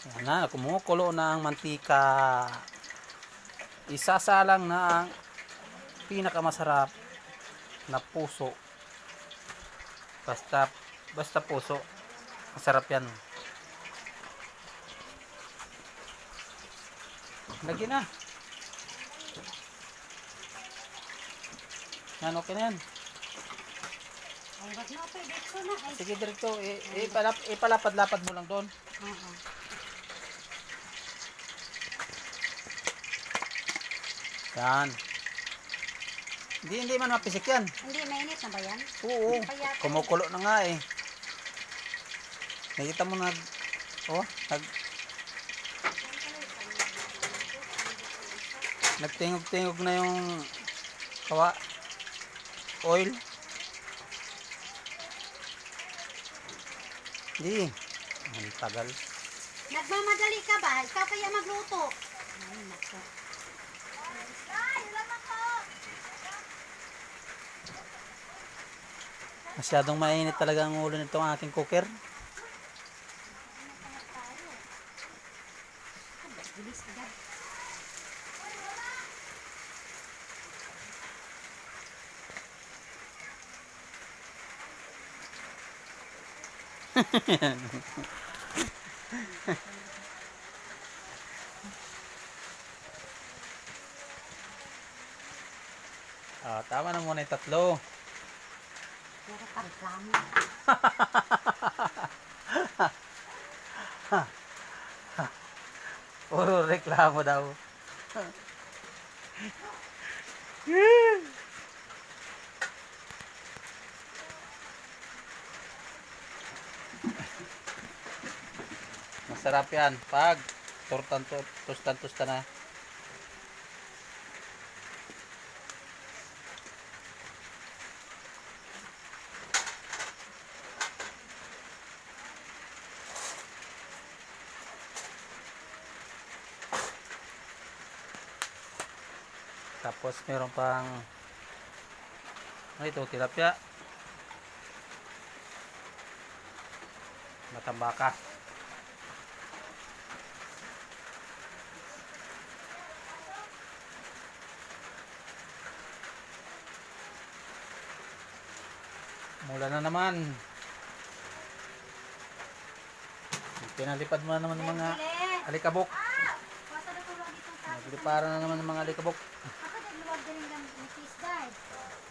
Yan na, kumukulo na ang mantika. Isasalang na ang pinakamasarap na puso. Basta, basta puso. Masarap yan. Lagyan na. Yan, okay na yan. Ay, Sige, ipalap, ipalapad-lapad mo lang doon. oo. Yan. Hindi, hindi man mapisik yan. Hindi, mainit na ba yan? Oo. Kaya- Kumukulo na nga eh. Nakita mo na, oh, nag, nagtingog-tingog na yung kawa, oil. Hindi. Ang tagal. Nagmamadali ka ba? Ikaw kaya magluto. Ay, nako. Masyadong mainit talaga ang ulo nitong aking cooker. Ah, tama na muna yung tatlo. Pero reklamo. Puro reklamo daw. Masarap yan pag tortan tostan tostan na. Tapos meron pang ito, tilapia. Matambaka. Mula na naman. Pinalipad mo na naman ng mga alikabok. Tapo. Nagliparan na naman ng mga alikabok. Din ng misis dad.